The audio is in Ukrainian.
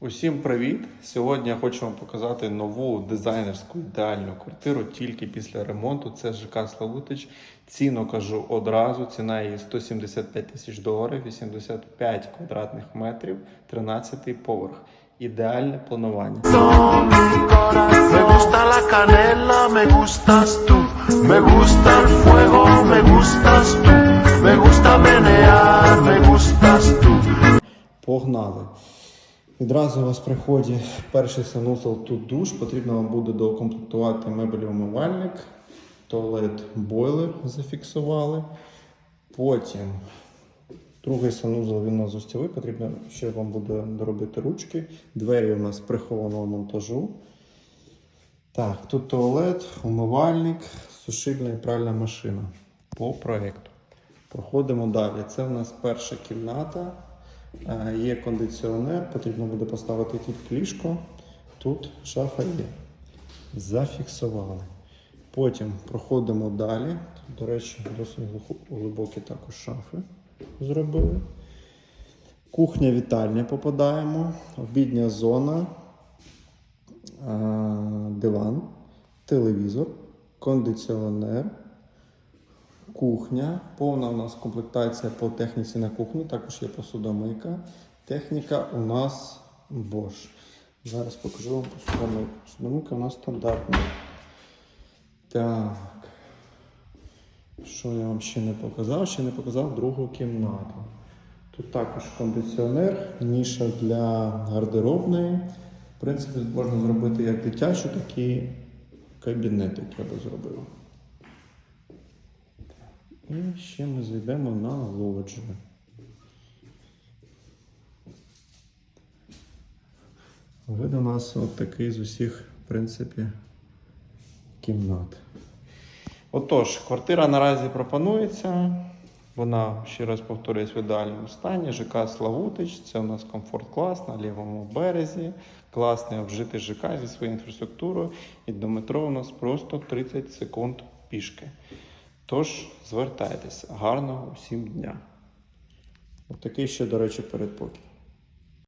Усім привіт! Сьогодні я хочу вам показати нову дизайнерську ідеальну квартиру тільки після ремонту. Це ЖК Славутич. Ціну кажу одразу. Ціна її 175 тисяч доларів, 85 квадратних метрів, 13 поверх. Ідеальне планування. Погнали. Відразу у вас приходить перший санузел тут душ. Потрібно вам буде доукомплектувати меблів умивальник, туалет, бойлер зафіксували. Потім другий санузел він у нас зостєвий, потрібно ще вам буде доробити ручки. Двері у нас прихованого монтажу. Так, тут туалет, умивальник, сушильна і пральна машина по проєкту. Проходимо далі. Це в нас перша кімната. Е, Є кондиціонер, потрібно буде поставити тут ліжко. Тут шафа є. Зафіксували. Потім проходимо далі. Тут, до речі, досить глибокі також шафи зробили. Кухня вітальня попадаємо. Обідня зона, е, диван, телевізор, кондиціонер, кухня. Повна у нас комплектація по техніці на кухню, також є посудомийка. Техніка у нас Bosch. Зараз покажу вам посудомийку. Посудомийка у нас стандартна. Так. Що я вам ще не показав? Ще не показав другу кімнату. Тут також кондиціонер, ніша для гардеробної. В принципі, можна зробити як дитячу, так і кабінет, як я би зробив. І ще ми зайдемо на лоджію. Вид у нас от такий з усіх, в принципі, кімнат. Отож, квартира наразі пропонується. Вона, ще раз повторюсь, в ідеальному стані. ЖК Славутич. Це у нас комфорт-клас на лівому березі. Класний обжитий ЖК зі своєю інфраструктурою. І до метро у нас просто 30 секунд пішки. Тож, звертайтеся. Гарного усім дня. Отакий такий ще, до речі, передпокій.